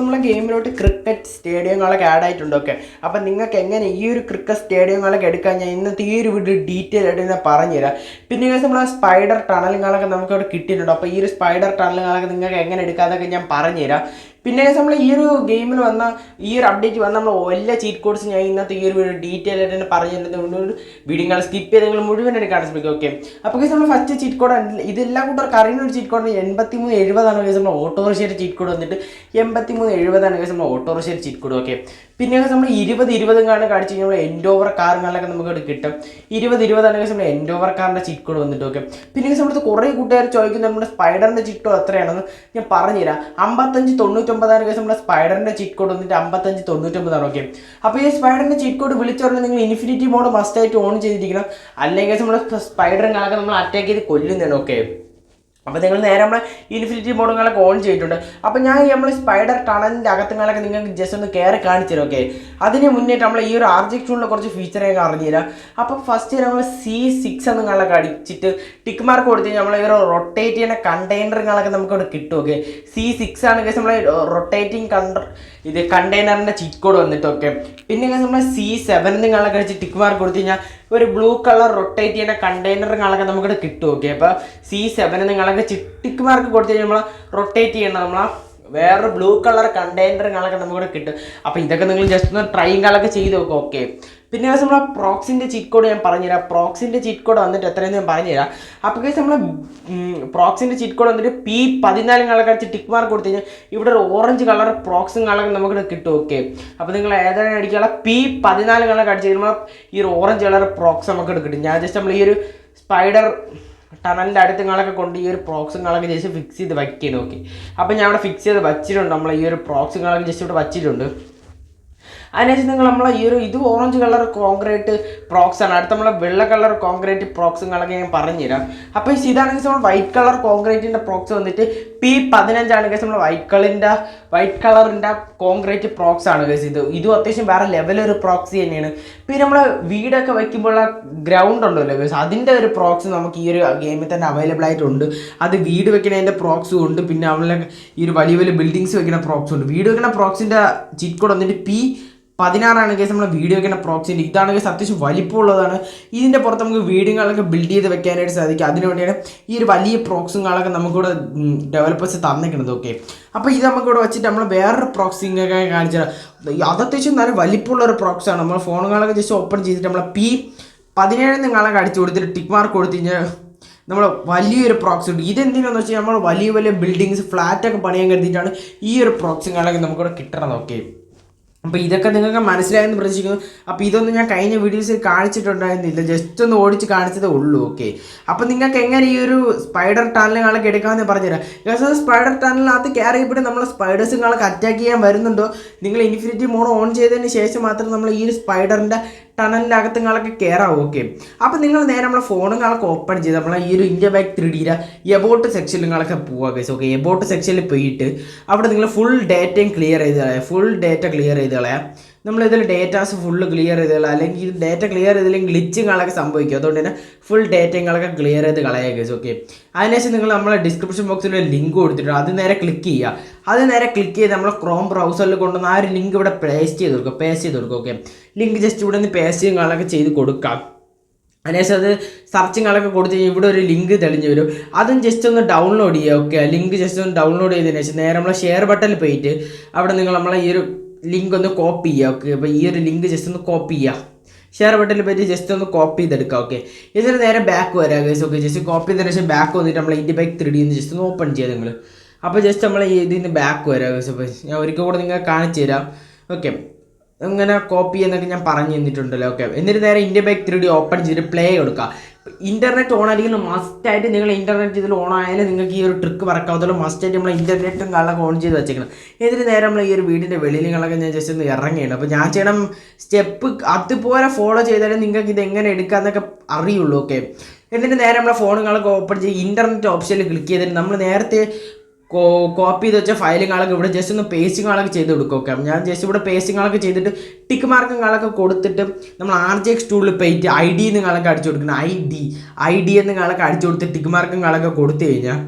നമ്മളെ ഗെയിമിലോട്ട് ക്രിക്കറ്റ് സ്റ്റേഡിയങ്ങളൊക്കെ ആഡ് ആയിട്ടുണ്ട് ഓക്കെ അപ്പം നിങ്ങൾക്ക് എങ്ങനെ ഈ ഒരു ക്രിക്കറ്റ് സ്റ്റേഡിയങ്ങളൊക്കെ എടുക്കാൻ ഞാൻ ഇന്നത്തെ ഈ ഒരു വീഡിയോ ഡീറ്റെയിൽ ആയിട്ട് ഞാൻ പറഞ്ഞുതരാം. പിന്നെ നമ്മളെ സ്പൈഡർ ടണലുകളൊക്കെ നമുക്ക് അവിടെ കിട്ടിയിട്ടുണ്ട്. അപ്പോൾ ഈ ഒരു സ്പൈഡർ ടണലുകളൊക്കെ നിങ്ങൾക്ക് എങ്ങനെ എടുക്കാതൊക്കെ ഞാൻ പറഞ്ഞുതരാം. പിന്നെ നമ്മൾ ഈ ഒരു ഗെയിമിൽ വന്ന ഈ ഒരു അപ്ഡേറ്റ് വന്ന നമ്മൾ എല്ലാ ചീറ്റ് കോഡ്സ് ഞാൻ ഇന്നത്തെ ഈ ഒരു ഡീറ്റെയിൽ ആയിട്ട് തന്നെ പറഞ്ഞു തരുന്നത് വീഡിയോ നിങ്ങൾ സ്കിപ്പ് ചെയ്ത് നിങ്ങൾ മുഴുവൻ കാണാൻ ശ്രമിക്കും ഓക്കെ അപ്പോൾ കേസ് നമ്മൾ ഫസ്റ്റ് ചീറ്റ് കോഡ് ഇതെല്ലാം കൂട്ടർക്ക് അറിയുന്ന ഒരു ചീറ്റ് കോഡ് എൺപത്തി മൂന്ന് എഴുപതാണ് കേസ് നമ്മൾ ഓട്ടോറിക്ഷയുടെ ചീറ്റ് കോഡ് വന്നിട്ട് എൺപത്തി മൂന്ന് എഴുപതാണ് കേസ് നമ്മൾ ഓട്ടോറിക്ഷയുടെ ചീറ്റ് കോഡ് ഓക്കെ പിന്നെ നമ്മൾ ഇരുപത് ഇരുപതും കാണാൻ കാണിച്ചു കഴിഞ്ഞാൽ എൻഡ് ഓവർ കാറുകളിലൊക്കെ നമുക്ക് കിട്ടും. ഇരുപത് ഇരുപതാണെങ്കിൽ നമ്മൾ എൻഡ് ഓവർ കാറിന്റെ ചീറ്റ് കോഡ് വന്നിട്ട് ഓക്കെ പിന്നെ നമ്മുടെ കുറേ കൂട്ടുകാർ ചോദിക്കുന്നത് നമ്മുടെ സ്പൈഡറിന്റെ ചീറ്റ് കോഡ് എത്രയാണെന്ന്? ഞാൻ പറഞ്ഞുതരാം. അമ്പത്തഞ്ച് തൊണ്ണൂറ്റൊമ്പതാണ് കേസ് നമ്മുടെ സ്പൈഡറിന്റെ ചീറ്റ് കോഡ് വന്നിട്ട് അമ്പത്തഞ്ച് തൊണ്ണൂറ്റൊമ്പതാണ് ഓക്കെ അപ്പോൾ ഈ സ്പൈഡറിന്റെ ചീറ്റ് കോഡ് വിളിച്ചു പറഞ്ഞാൽ നിങ്ങൾ ഇൻഫിനിറ്റി മോഡ് മസ്റ്റായിട്ട് ഓൺ ചെയ്തിരിക്കണം. അല്ലെങ്കിൽ നമ്മുടെ സ്പൈഡറിനാകെ നമ്മൾ അറ്റാക്ക് ചെയ്ത് കൊല്ലുന്നതാണ് ഓക്കെ അപ്പോൾ നിങ്ങൾ നേരെ നമ്മളെ ഇൻഫിനിറ്റി മോഡുകളൊക്കെ ഓൺ ചെയ്തിട്ടുണ്ട്. അപ്പോൾ ഞാൻ നമ്മൾ സ്പൈഡർ ടണലിന്റെ അകത്തുങ്ങളൊക്കെ നിങ്ങൾക്ക് ജസ്റ്റ് ഒന്ന് കയറി കാണിച്ചു തരും ഓക്കെ അതിന് മുന്നേറ്റ് നമ്മൾ ഈ ഒരു ആർജിക് ടൂണിലെ കുറച്ച് ഫീച്ചറൊക്കെ അറിഞ്ഞുതരാം അപ്പോൾ ഫസ്റ്റ് നമ്മൾ സി സിക്സ് എന്നുള്ളതൊക്കെ അടിച്ചിട്ട് ടിക്ക് മാർക്ക് കൊടുത്ത് നമ്മൾ ഈ ഒരു റൊട്ടേറ്റ് ചെയ്യുന്ന കണ്ടെയ്നറുകളൊക്കെ നമുക്ക് ഇവിടെ കിട്ടും ഓക്കെ സി സിക്സ് ആണ് കേസ് നമ്മൾ റൊട്ടേറ്റിംഗ് കണ്ട ഇത് കണ്ടെയ്നറിന്റെ ചിറ്റ് കോഡ് വന്നിട്ട് ഓക്കെ പിന്നെ നമ്മൾ സി സെവൻ നിങ്ങളൊക്കെ വെച്ച് ടിക്ക് മാർക്ക് കൊടുത്തു കഴിഞ്ഞാൽ ഒരു ബ്ലൂ കളർ റൊട്ടേറ്റ് ചെയ്യുന്ന കണ്ടെയ്നറുകളൊക്കെ നമുക്കിവിടെ കിട്ടും ഓക്കെ അപ്പോൾ സി സെവൻ നിങ്ങളൊക്കെ ടിക്ക് മാർക്ക് കൊടുത്തു കഴിഞ്ഞാൽ നമ്മൾ റൊട്ടേറ്റ് ചെയ്യണം നമ്മളാ വേറെ ബ്ലൂ കളർ കണ്ടെയ്നറുകളൊക്കെ നമുക്കിവിടെ കിട്ടും. അപ്പോൾ ഇതൊക്കെ നിങ്ങൾ ജസ്റ്റ് ഒന്ന് ട്രൈ കളൊക്കെ ചെയ്ത് നോക്കും ഓക്കെ പിന്നെ നമ്മൾ നമ്മളെ പ്രോക്സിന്റെ ചീറ്റ് കോഡ് ഞാൻ പറഞ്ഞുതരാം. പ്രോക്സിന്റെ ചീറ്റ് കോഡ് വന്നിട്ട് എത്രയെന്ന് ഞാൻ പറഞ്ഞുതരാം. അപ്പോൾ കേസ് നമ്മൾ പ്രോക്സിന്റെ ചീറ്റ് കോഡ് വന്നിട്ട് പി പതിനാല് കളർ കളിച്ച് ടിക്ക് മാർക്ക് കൊടുത്തു കഴിഞ്ഞാൽ ഇവിടെ ഒരു ഓറഞ്ച് കളർ പ്രോക്സും കളർ നമുക്ക് കിട്ടും ഓക്കെ അപ്പോൾ നിങ്ങൾ ഏതാണ് അടിക്കാനുള്ള പി പതിനാല് കളർ അടിച്ച് കഴിയുമ്പോൾ ഈ ഒരു ഓറഞ്ച് കളർ പ്രോക്സ് നമുക്ക് കിട്ടും. ഞാൻ ജസ്റ്റ് നമ്മൾ ഈ ഒരു സ്പൈഡർ ടണലിന്റെ അടുത്ത് നിങ്ങളൊക്കെ കൊണ്ട് ഈ ഒരു പ്രോക്സുകളൊക്കെ ജസ്റ്റ് ഫിക്സ് ചെയ്ത് വയ്ക്കണം ഓക്കെ അപ്പോൾ ഞാൻ അവിടെ ഫിക്സ് ചെയ്ത് വച്ചിട്ടുണ്ട് നമ്മൾ ഈ ഒരു പ്രോക്സുകളൊക്കെ ജസ്റ്റ് ഇവിടെ വച്ചിട്ടുണ്ട്. അതിനുശേഷം നിങ്ങൾ നമ്മളെ ഈ ഒരു ഇത് ഓറഞ്ച് കളർ കോൺക്രീറ്റ് പ്രോക്സ് ആണ്. അടുത്ത നമ്മളെ വെള്ള കളർ കോൺക്രീറ്റ് പ്രോക്സുകളൊക്കെ ഞാൻ പറഞ്ഞുതരാം. അപ്പോൾ ഇതാണെങ്കിൽ നമ്മൾ വൈറ്റ് കളർ കോൺക്രീറ്റിന്റെ പ്രോക്സ് വന്നിട്ട് പി പതിനഞ്ചാണ് കേസ് നമ്മൾ വൈറ്റ് കളറിന്റെ വൈറ്റ് കളറിന്റെ കോൺക്രീറ്റ് പ്രോക്സ് ആണ് കേസ് ഇത്. ഇതും അത്യാവശ്യം വേറെ ലെവലൊരു പ്രോക്സി തന്നെയാണ്. പിന്നെ നമ്മൾ വീടൊക്കെ വയ്ക്കുമ്പോൾ ഗ്രൗണ്ട് ഉണ്ടല്ലോ കേസ് അതിന്റെ ഒരു പ്രോക്സ് നമുക്ക് ഈ ഒരു ഗെയിമിൽ തന്നെ അവൈലബിൾ ആയിട്ടുണ്ട്. അത് വീട് വെക്കുന്നതിന്റെ പ്രോക്സും ഉണ്ട്. പിന്നെ അവളെ ഈ ഒരു വലിയ വലിയ ബിൽഡിങ്സ് വെക്കുന്ന പ്രോക്സും ഉണ്ട്. വീട് വെക്കുന്ന പ്രോക്സിന്റെ ചീറ്റ് കോഡ് വന്നിട്ട് പി പതിനാറാണ് കേസ് നമ്മൾ വീഡിയോ വെക്കുന്ന പ്രോക്സിന്റെ ഇതാണ് കേസ് അത്യാവശ്യം വലിപ്പമുള്ളതാണ് ഇതിന്റെ പുറത്ത് നമുക്ക് വീടുകളൊക്കെ ബിൽഡ് ചെയ്ത് വെക്കാനായിട്ട് സാധിക്കും. അതിനുവേണ്ടിയാണ് ഈ ഒരു വലിയ പ്രോക്സുകളൊക്കെ നമുക്കിവിടെ ഡെവലപ്പേഴ്സ് തന്നിരിക്കുന്നത് ഓക്കെ അപ്പോൾ ഇത് നമുക്കിവിടെ വെച്ചിട്ട് നമ്മൾ വേറൊരു പ്രോക്സിങ് ഒക്കെ കാണിച്ചാൽ അത് നല്ല വലിപ്പമുള്ള ഒരു പ്രോക്സാണ് നമ്മൾ ഫോണുകളൊക്കെ ജസ്റ്റ് ഓപ്പൺ ചെയ്തിട്ട് നമ്മളെ പി പതിനേഴ് നിങ്ങളൊക്കെ അടിച്ച് കൊടുത്തിട്ട് ടിക്ക് മാർക്ക് കൊടുത്തു കഴിഞ്ഞാൽ നമ്മൾ വലിയൊരു പ്രോക്സ് ഉണ്ട്. ഇതെന്തിനാന്ന് വെച്ചാൽ നമ്മൾ വലിയ വലിയ ബിൽഡിങ്സ് ഫ്ലാറ്റൊക്കെ പണിയാൻ കരുതിയിട്ടാണ് ഈ ഒരു പ്രോക്സിങ്ങളൊക്കെ നമുക്കിവിടെ കിട്ടണത് ഓക്കെ അപ്പോൾ ഇതൊക്കെ നിങ്ങൾക്ക് മനസ്സിലായെന്ന് പ്രതീക്ഷിക്കുന്നു. അപ്പോൾ ഇതൊന്നും ഞാൻ കഴിഞ്ഞ വീഡിയോസിൽ കാണിച്ചിട്ടുണ്ടായിരുന്നില്ല. ജസ്റ്റ് ഒന്ന് ഓടിച്ച് കാണിച്ചതേ ഉള്ളൂ. ഓക്കെ. അപ്പോൾ നിങ്ങൾക്ക് എങ്ങനെ ഈ ഒരു സ്പൈഡർ ടണലുകളൊക്കെ എടുക്കാമെന്ന് പറഞ്ഞുതരാം. ബിക്കോസ് സ്പൈഡർ ടണലിനകത്ത് കയറി കയറിയപ്പോഴും നമ്മൾ സ്പൈഡേഴ്സുകളൊക്കെ അറ്റാക്ക് ചെയ്യാൻ വരുന്നുണ്ടോ? നിങ്ങൾ ഇൻഫിനിറ്റി മോഡ് ഓൺ ചെയ്തതിന് ശേഷം മാത്രം നമ്മൾ ഈ ഒരു സ്പൈഡറിന്റെ ടണലിന്റെ അകത്ത് നിങ്ങളൊക്കെ കയറാം ഓക്കെ അപ്പോൾ നിങ്ങൾ നേരെ നമ്മളെ ഫോണുകളൊക്കെ ഓപ്പൺ ചെയ്ത് നമ്മളെ ഈ ഒരു ഇന്ത്യ ബാക്ക് ത്രീ ഡിയുടെ എബോട്ട് നിങ്ങളൊക്കെ പോവുക ഗൈസ് ഓക്കെ എബോട്ട് സെക്ഷനിൽ പോയിട്ട് അവിടെ നിങ്ങൾ ഫുൾ ഡേറ്റയും ക്ലിയർ ചെയ്ത് കളയാം ഫുൾ ഡേറ്റ ക്ലിയർ ചെയ്ത് കളയാം. നമ്മൾ ഇതിൽ ഡേറ്റാസ് ഫുള്ള് ക്ലിയർ ചെയ്ത് അല്ലെങ്കിൽ ഇത് ഡേറ്റ ക്ലിയർ ചെയ്തില്ലെങ്കിൽ ഗ്ലിച്ചുകളൊക്കെ സംഭവിക്കും. അതുകൊണ്ട് തന്നെ ഫുൾ ഡേറ്റങ്ങളൊക്കെ ക്ലിയർ ചെയ്ത് കളയുക ഓക്കെ അതിനുശേഷം നിങ്ങൾ നമ്മളെ ഡിസ്ക്രിപ്ഷൻ ബോക്സിൽ ഒരു ലിങ്ക് കൊടുത്തിട്ടുണ്ട്. അത് നേരെ ക്ലിക്ക് ചെയ്യുക. അത് നേരെ ക്ലിക്ക് ചെയ്ത് നമ്മൾ ക്രോം ബ്രൗസറിൽ കൊണ്ടുവന്ന് ആ ഒരു ലിങ്ക് ഇവിടെ പേസ്റ്റ് ചെയ്ത് കൊടുക്കുക പേസ്റ്റ് ചെയ്ത് കൊടുക്കുക ഓക്കെ ലിങ്ക് ജസ്റ്റ് ഇവിടെ നിന്ന് പേസ്റ്റ് ചെയ്യുന്നതൊക്കെ ചെയ്ത് കൊടുക്കാം. അതിനുശേഷം അത് സെർച്ചിങ്ങളൊക്കെ കൊടുത്ത് കഴിഞ്ഞാൽ ഇവിടെ ഒരു ലിങ്ക് തെളിഞ്ഞ് വരും. അതും ജസ്റ്റ് ഒന്ന് ഡൗൺലോഡ് ചെയ്യുക ഓക്കെ ലിങ്ക് ജസ്റ്റ് ഒന്ന് ഡൗൺലോഡ് ചെയ്തതിന് ശേഷം നേരെ നമ്മളെ ഷെയർ ബട്ടണിൽ പോയിട്ട് അവിടെ നിങ്ങൾ നമ്മളെ ഈ ഒരു ലിങ്ക് ഒന്ന് കോപ്പി ചെയ്യുക ഓക്കെ അപ്പോൾ ഈ ഒരു ലിങ്ക് ജസ്റ്റ് ഒന്ന് കോപ്പി ചെയ്യുക ഷെയർ ബട്ടണിൽ പറ്റി ജസ്റ്റ് ഒന്ന് കോപ്പി ചെയ്തെടുക്കുക ഓക്കെ ഇതിന് നേരെ ബാക്ക് വരാം ഗൈസ് ഓക്കെ ജസ്റ്റ് കോപ്പി ചെയ്തതിന് ശേഷം ബാക്ക് വന്നിട്ട് നമ്മൾ India bike three D just ഒന്ന് ഓപ്പൺ ചെയ്യുക നിങ്ങൾ അപ്പോൾ ജസ്റ്റ് നമ്മൾ ഇതിൽ നിന്ന് ബാക്ക് വരാം ഗൈസ് അപ്പോൾ ഞാൻ ഒരിക്കൽ കൂടെ നിങ്ങൾ കാണിച്ചു തരാം ഓക്കെ ഇങ്ങനെ കോപ്പി എന്നൊക്കെ ഞാൻ പറഞ്ഞു തന്നിട്ടുണ്ടല്ലോ ഓക്കെ എന്നിട്ട് നേരെ India bike three D open ചെയ്തിട്ട് പ്ലേ കൊടുക്കുക ഇന്റർനെറ്റ് ഓൺ ആയിരിക്കുന്ന. മസ്റ്റായിട്ട് നിങ്ങൾ ഇന്റർനെറ്റ് ഇതിൽ ഓൺ ആയാലും നിങ്ങൾക്ക് ഈ ഒരു ട്രിക്ക് വർക്കാവത്തുള്ളൂ മസ്റ്റായിട്ട് നമ്മൾ ഇന്റർനെറ്റും കാലൊക്കെ ഓൺ ചെയ്ത് വെച്ചേക്കണം. എന്നിട്ട് നേരം നമ്മൾ ഈ ഒരു വീടിന്റെ വെളിയിലങ്ങളൊക്കെ ഞാൻ ജസ്റ്റ് ഒന്ന് ഇറങ്ങിയുള്ളൂ അപ്പോൾ ഞാൻ ചെയ്യണം സ്റ്റെപ്പ് അതുപോലെ ഫോളോ ചെയ്താലേ നിങ്ങൾക്ക് ഇത് എങ്ങനെ എടുക്കാമെന്നൊക്കെ അറിയുള്ളൂ ഓക്കെ എന്നിട്ട് നേരെ നമ്മളെ ഫോണുകളൊക്കെ ഓപ്പൺ ചെയ്ത് ഇന്റർനെറ്റ് ഓപ്ഷനിൽ ക്ലിക്ക് ചെയ്തിട്ട് നമ്മൾ നേരത്തെ കോപ്പി ചെയ്ത് വെച്ച ഫയലുകളൊക്കെ ഇവിടെ ജസ്റ്റ് ഒന്ന് പേസ്റ്റിംഗ് ആളൊക്കെ ചെയ്ത് കൊടുക്കുക ഞാൻ ജസ്റ്റ് ഇവിടെ പേസ്റ്റിങ്ങുകളൊക്കെ ചെയ്തിട്ട് ടിക്ക് മാർക്കും മാർക്കുകളൊക്കെ കൊടുത്തിട്ട് നമ്മൾ ആർ ജെ എക്സ് ടൂളിൽ പോയിട്ട് ഐ ഡി നിങ്ങളൊക്കെ അടിച്ചു കൊടുക്കണം. ഐ ഡി ഐ ഡി എന്നുകളൊക്കെ അടിച്ചു കൊടുത്ത് ടിക്ക് മാർക്കുകളൊക്കെ കൊടുത്തു കഴിഞ്ഞാൽ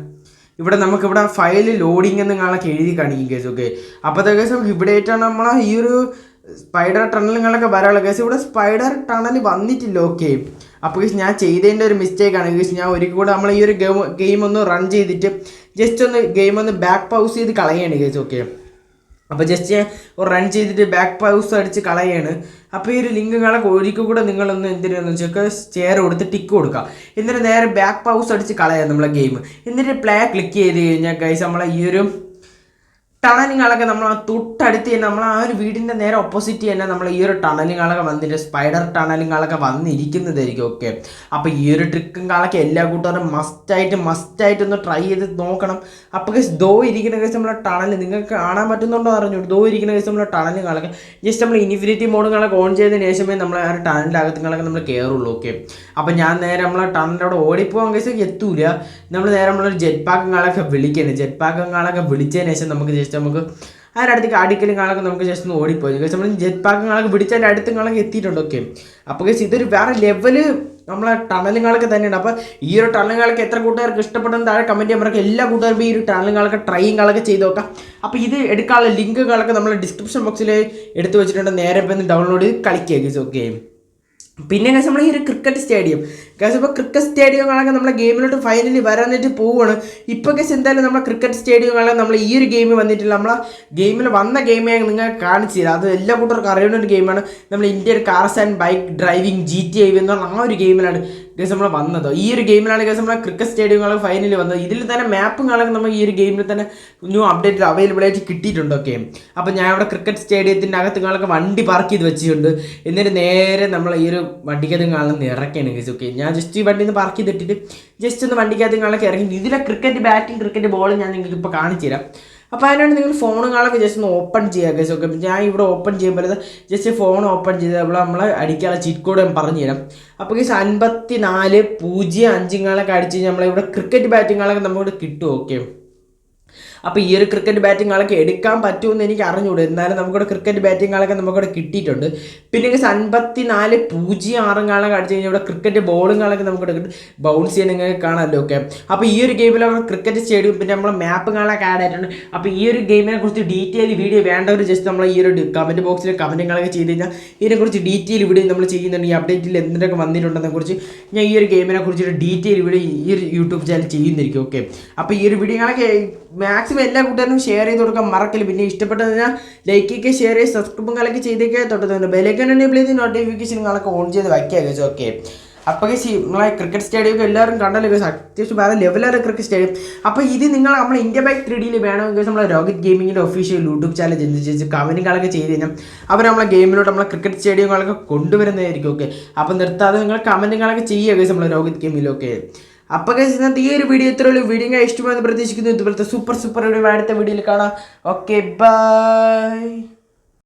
ഇവിടെ നമുക്ക് ഇവിടെ ഫയൽ ലോഡിംഗ് എന്ന് കാണാൻ എഴുതി കാണിക്കും കേസ് ഓക്കെ അപ്പോഴത്തെ കേസ് ഇവിടെ ആയിട്ടാണ് നമ്മൾ ഈ ഒരു സ്പൈഡർ ടണൽ ടണലുകളൊക്കെ വരാനുള്ള കേസ് ഇവിടെ സ്പൈഡർ ടണൽ വന്നിട്ടില്ല ഓക്കെ അപ്പോൾ ഞാൻ ചെയ്തതിന്റെ ഒരു മിസ്റ്റേക്ക് ആണ്. കേസ് ഞാൻ ഒരിക്കൽ കൂടെ നമ്മൾ ഈ ഒരു ഗെയിം ഗെയിം ഒന്ന് റൺ ചെയ്തിട്ട് ജസ്റ്റ് ഒന്ന് ഗെയിം ഒന്ന് ബാക്ക് പൗസ് ചെയ്ത് കളയാണ് കേസ് ഓക്കെ അപ്പോൾ ജസ്റ്റ് റൺ ചെയ്തിട്ട് ബാക്ക് പൗസ് അടിച്ച് കളയാണ്. അപ്പോൾ ഈ ഒരു ലിങ്കുകളൊക്കെ ഒരിക്കൽ കൂടെ നിങ്ങളൊന്ന് എന്തിനാന്ന് വെച്ചാൽ ചെയർ കൊടുത്ത് ടിക്ക് കൊടുക്കുക എന്നിട്ട് നേരെ ബാക്ക് പൗസ് അടിച്ച് കളയാം നമ്മളെ ഗെയിം എന്നിട്ട് പ്ലേ ക്ലിക്ക് ചെയ്ത് കഴിഞ്ഞാൽ ഗൈസ് നമ്മളെ ഈ ഒരു ടണലുകളൊക്കെ നമ്മൾ ആ തൊട്ടടുത്ത് നമ്മൾ ആ ഒരു വീടിന്റെ നേരെ ഓപ്പോസിറ്റ് തന്നെ നമ്മൾ ഈ ഒരു ടണലിങ്ങളൊക്കെ വന്നിട്ട് സ്പൈഡർ ടണലിങ്ങളൊക്കെ വന്നിരിക്കുന്നതായിരിക്കും ഓക്കെ അപ്പോൾ ഈ ഒരു ട്രിക്കും കാളൊക്കെ എല്ലാ കൂട്ടുകാരും മസ്റ്റായിട്ട് മസ്റ്റായിട്ട് ഒന്ന് ട്രൈ ചെയ്ത് നോക്കണം. അപ്പോൾ കേസ് ദോ ഇരിക്കുന്ന കേസ് നമ്മളെ ടണൽ നിങ്ങൾക്ക് കാണാൻ പറ്റുന്നുണ്ടോ അറിഞ്ഞു ദോ ഇരിക്കുന്ന കേസ് നമ്മളെ ടണലുകളൊക്കെ ജസ്റ്റ് നമ്മൾ ഇൻഫിനിറ്റി മോഡുകളൊക്കെ ഓൺ ചെയ്തതിന് ശേഷമേ നമ്മൾ ആ ഒരു ടണലിന്റെ അകത്തുകളൊക്കെ നമ്മൾ കയറുള്ളൂ ഓക്കെ അപ്പോൾ ഞാൻ നേരെ നമ്മളെ ടണലിന്റെ അവിടെ ഓടിപ്പോകാൻ കേസ് എത്തൂല. നമ്മൾ നേരെ നമ്മളൊരു ജെറ്റ് പാക്കങ്ങളൊക്കെ വിളിക്കണം ജെറ്റ് പാക്കങ്ങളൊക്കെ വിളിച്ചതിന് ശേഷം നമുക്ക് ജസ്റ്റ് നമുക്ക് അതിന്റെ അടുത്തേക്ക് അടിക്കലും കാണാൻ നമുക്ക് ജസ്റ്റ് ഒന്ന് ഓടിപ്പോയി. ജസ്റ്റ് നമ്മൾ ജെറ്റ് പാക്കും പാക്കങ്ങളൊക്കെ പിടിച്ചതിന്റെ അടുത്ത് കാണാൻ എത്തിയിട്ടുണ്ട്. ഓക്കെ അപ്പോൾ കേസ് ഇതൊരു വേറെ ലെവൽ നമ്മളെ ടണലുകളൊക്കെ തന്നെയാണ്. അപ്പോൾ ഈ ഒരു ടണലുകളൊക്കെ എത്ര കൂട്ടുകാർക്ക് ഇഷ്ടപ്പെടുന്ന താഴെ കമന്റ് ചെയ്യാൻ പറയാം എല്ലാ കൂട്ടുകാർക്കും ഈ ഒരു ടണലുകളൊക്കെ ട്രൈങ്ങളൊക്കെ ചെയ്ത് നോക്കാം. അപ്പോൾ ഇത് എടുക്കാനുള്ള ലിങ്കുകളൊക്കെ നമ്മൾ ഡിസ്ക്രിപ്ഷൻ ബോക്സിൽ എടുത്തു വെച്ചിട്ടുണ്ട്. നേരെ ഇപ്പം ഡൗൺലോഡ് ചെയ്ത് കളിക്കുക ഓക്കെ പിന്നെ കാശ് നമ്മൾ ഈ ഒരു ക്രിക്കറ്റ് സ്റ്റേഡിയം കാശ് ഇപ്പോൾ ക്രിക്കറ്റ് സ്റ്റേഡിയങ്ങളൊക്കെ നമ്മളെ ഗെയിമിലോട്ട് ഫൈനലി വരാനായിട്ട് പോവുകയാണ് ഇപ്പോൾ കേസ് എന്തായാലും നമ്മളെ ക്രിക്കറ്റ് സ്റ്റേഡിയങ്ങളെ നമ്മൾ ഈ ഒരു ഗെയിം വന്നിട്ടില്ല. നമ്മളെ ഗെയിമിൽ വന്ന ഗെയിമേ നിങ്ങൾ കാണിച്ചു തരാം. അത് എല്ലാ കൂട്ടർക്കും അറിയുന്ന ഒരു ഗെയിമാണ് നമ്മൾ ഇന്ത്യയുടെ cars and bike driving G T I എന്ന് പറഞ്ഞ ആ ഒരു ഗെയിമിലാണ് കേസ് നമ്മൾ വന്നത്. ഈ ഒരു ഗെയിമിലാണ് ഗസ് നമ്മളെ ക്രിക്കറ്റ് സ്റ്റേഡിയങ്ങൾ ഫൈനലി വന്നത്. ഇതിൽ തന്നെ മാപ്പും കാണാൻ നമുക്ക് ഈ ഒരു ഗെയിമിൽ തന്നെ ന്യൂ അപ്ഡേറ്റ് അവൈലബിൾ ആയിട്ട് കിട്ടിയിട്ടുണ്ട് ഓക്കെ അപ്പോൾ ഞാൻ അവിടെ ക്രിക്കറ്റ് സ്റ്റേഡിയത്തിന്റെ അകത്ത് അകത്തുകളൊക്കെ വണ്ടി പാർക്ക് ചെയ്ത് വെച്ചിട്ടുണ്ട്. എന്നിട്ട് നേരെ നമ്മൾ ഈ ഒരു വണ്ടിക്കകത്ത് കാണുന്ന ഇറക്കിയാണ് ഗസ് ഓക്കെ ഞാൻ ജസ്റ്റ് ഈ വണ്ടിയിൽ നിന്ന് പാർക്ക് ചെയ്തിട്ടിട്ട് ജസ്റ്റ് ഒന്ന് വണ്ടിക്കകത്ത് കാണൊക്കെ ഇറങ്ങി. ഇതിലെ ക്രിക്കറ്റ് ബാറ്റിംഗ് ക്രിക്കറ്റ് ബോൾ ഞാൻ നിങ്ങൾക്ക് ഇപ്പോൾ കാണിച്ചു തരാം അപ്പോൾ അതിനാണ് നിങ്ങൾ ഫോണുകളൊക്കെ ജസ്റ്റ് ഒന്ന് ഓപ്പൺ ചെയ്യുക കേസ് ഓക്കെ ഞാൻ ഇവിടെ ഓപ്പൺ ചെയ്യുമ്പോൾ ജസ്റ്റ് ഫോൺ ഓപ്പൺ ചെയ്ത് നമ്മൾ നമ്മളെ അടിക്കാനുള്ള ചിറ്റ് കോഡ് ഞാൻ പറഞ്ഞു തരാം. അപ്പോൾ കേസ് അൻപത്തി നാല് പൂജ്യം അഞ്ചുങ്ങളൊക്കെ അടിച്ച് കഴിഞ്ഞാൽ നമ്മളിവിടെ ക്രിക്കറ്റ് ബാറ്റിങ്ങുകളൊക്കെ നമുക്ക് കിട്ടും. ഓക്കെ അപ്പോൾ ഈ ഒരു ക്രിക്കറ്റ് ബാറ്റിംഗ് ആളൊക്കെ എടുക്കാൻ പറ്റുമെന്ന് എനിക്ക് അറിഞ്ഞൂടെ. എന്നാലും നമുക്കിവിടെ ക്രിക്കറ്റ് ബാറ്റിംഗ് ആളൊക്കെ നമുക്കിവിടെ കിട്ടിയിട്ടുണ്ട്. പിന്നെ അൻപത്തി നാല് പൂജ്യം ആറും ആറുകളൊക്കെ അടിച്ച് കഴിഞ്ഞാൽ ഇവിടെ ക്രിക്കറ്റ് ബോളുകളൊക്കെ നമുക്കിവിടെ കിട്ടും. ബൗൺസ് ചെയ്യാൻ നിങ്ങൾക്ക് കാണാമല്ലോ ഓക്കെ അപ്പോൾ ഈ ഒരു ഗെയിമിൽ നമ്മൾ ക്രിക്കറ്റ് സ്റ്റേഡിയം പിന്നെ നമ്മൾ മാപ്പ് മാപ്പുകളൊക്കെ ആഡ് ആയിട്ടുണ്ട്. അപ്പോൾ ഈ ഒരു ഗെയിമിനെ കുറിച്ച് ഡീറ്റെയിൽ വീഡിയോ വേണ്ടവർ ജസ്റ്റ് നമ്മൾ ഈ ഒരു കമന്റ് ബോക്സിൽ കമന്റുകളൊക്കെ ചെയ്ത് കഴിഞ്ഞാൽ ഇതിനെക്കുറിച്ച് ഡീറ്റെയിൽ വീഡിയോ നമ്മൾ ചെയ്യുന്നുണ്ട്. ഈ അപ്ഡേറ്റിൽ എന്തൊക്കെ വന്നിട്ടുണ്ടെന്നെ കുറിച്ച് ഞാൻ ഈ ഒരു ഗെയിമിനെ കുറിച്ചൊരു ഡീറ്റെയിൽ വീഡിയോ ഈ ഒരു യൂട്യൂബ് ചാനൽ ചെയ്യുന്നതായിരിക്കും ഓക്കെ അപ്പോൾ ഈ ഒരു വീഡിയോകളൊക്കെ മാക്സിമം എല്ലാ കൂട്ടുകാരും ഷെയർ ചെയ്ത് കൊടുക്കാൻ മറക്കില്ല. പിന്നെ ഇഷ്ടപ്പെട്ടത് കഴിഞ്ഞാൽ ലൈക്കൊക്കെ ഷെയർ ചെയ്ത് സബ്സ്ക്രൈബും കളൊക്കെ ചെയ്തൊക്കെ തൊട്ട് ബെലൈക്കൻ എനേബിൾ നോട്ടിഫിക്കേഷൻ നോട്ടിഫിക്കേഷനുകളൊക്കെ ഓൺ ചെയ്ത് വയ്ക്കുക ഗസ് ഓക്കെ അപ്പോൾ ശരി നമ്മളെ ക്രിക്കറ്റ് സ്റ്റേഡിയം എല്ലാവരും കണ്ടല്ലോ ഗസ് അത്യാവശ്യം വേറെ ലെവലാണ് ക്രിക്കറ്റ് സ്റ്റേഡിയം അപ്പോൾ ഇത് നിങ്ങൾ നമ്മളെ ഇന്ത്യ ബൈക്ക് ത്രീ ഡിയിൽ വേണമെങ്കിൽ നമ്മളെ രോഹിത് ഗെയിമിങ്ങിന്റെ ഒഫീഷ്യൽ യൂട്യൂബ് ചാനൽ ചിന്തിച്ച് കമന്റുകളൊക്കെ ചെയ്ത് കഴിഞ്ഞാൽ അവർ നമ്മളെ ഗെയിമിലോട്ട് നമ്മളെ ക്രിക്കറ്റ് സ്റ്റേഡിയങ്ങളൊക്കെ കൊണ്ടുവരുന്നതായിരിക്കും ഓക്കെ അപ്പോൾ നിർത്താതെ നിങ്ങൾ കമന്റുകളൊക്കെ ചെയ്യുക ഗസ് നമ്മളെ രോഹിത് ഗെയിമിലൊക്കെ അപ്പോൾ കഴിച്ച് ഇന്നത്തെ ഈ ഒരു വീഡിയോ ഇത്രയുള്ളൂ വീഡിയോ ഇഷ്ടമാണെന്ന് പ്രതീക്ഷിക്കുന്നു. ഇതുപോലത്തെ സൂപ്പർ സൂപ്പർ വീഡിയോ അടുത്ത വീഡിയോയിൽ കാണാം. Okay bye